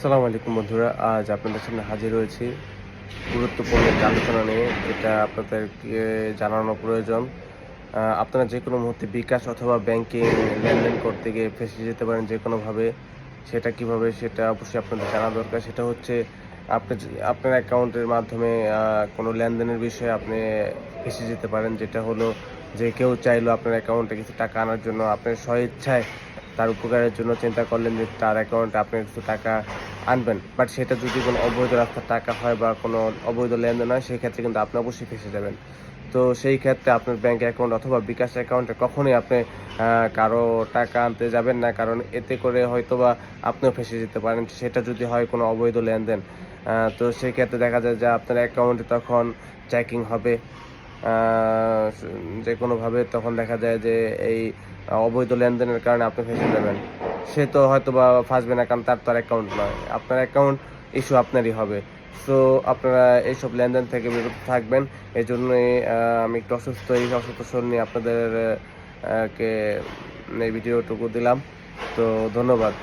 আসসালামু আলাইকুম বন্ধুরা, আজ আপনাদের সামনে হাজির হয়েছি। গুরুত্বপূর্ণ একটি আলোচনা নিয়ে, এটা আপনাদেরকে জানানো প্রয়োজন। আপনারা যে কোনো মুহূর্তে বিকাশ অথবা ব্যাংকিং লেনদেন করতে গিয়ে ফেসে যেতে পারেন যে কোনোভাবে। সেটা কীভাবে, সেটা অবশ্যই আপনাদের জানা দরকার। সেটা হচ্ছে, আপনি আপনার অ্যাকাউন্টের মাধ্যমে কোনো লেনদেনের বিষয়ে আপনি ফেসে যেতে পারেন। যেটা হলো যে কেউ চাইলো আপনার অ্যাকাউন্টে কিছু টাকা আনার জন্য আপনার স্বইচ্ছায় তার উপকারের জন্য চিন্তা করলেন যে তার অ্যাকাউন্টে আপনি কিছু টাকা আনবেন বাট সেটা যদি কোনো অবৈধ রাস্তার টাকা হয় বা কোনো অবৈধ লেনদেন হয় সেই ক্ষেত্রে কিন্তু আপনি অবশ্যই ফেসে যাবেন। তো সেই ক্ষেত্রে আপনার ব্যাংক অ্যাকাউন্ট অথবা বিকাশ অ্যাকাউন্টে কখনোই আপনি কারও টাকা আনতে যাবেন না, কারণ এতে করে হয়তোবা আপনিও ফেসে যেতে পারেন। সেটা যদি হয় কোনো অবৈধ লেনদেন তো সেই ক্ষেত্রে দেখা যায় যে আপনার অ্যাকাউন্টে তখন চেকিং হবে। যে কোনোভাবে তখন দেখা যায় যে এই অবৈধ লেনদেনের কারণে আপনি ফেসে যাবেন। সে তো হয়তো বা ফাঁসবে না, কারণ তার তো আর অ্যাকাউন্ট নয়। আপনার অ্যাকাউন্ট ইস্যু আপনারই হবে। সো আপনারা এইসব লেনদেন থেকে বিরত থাকবেন। এই জন্যই আমি একটু অসুস্থ, এই অসুস্থ নিয়ে আপনাদের কে, এই ভিডিওটুকু দিলাম। তো, ধন্যবাদ।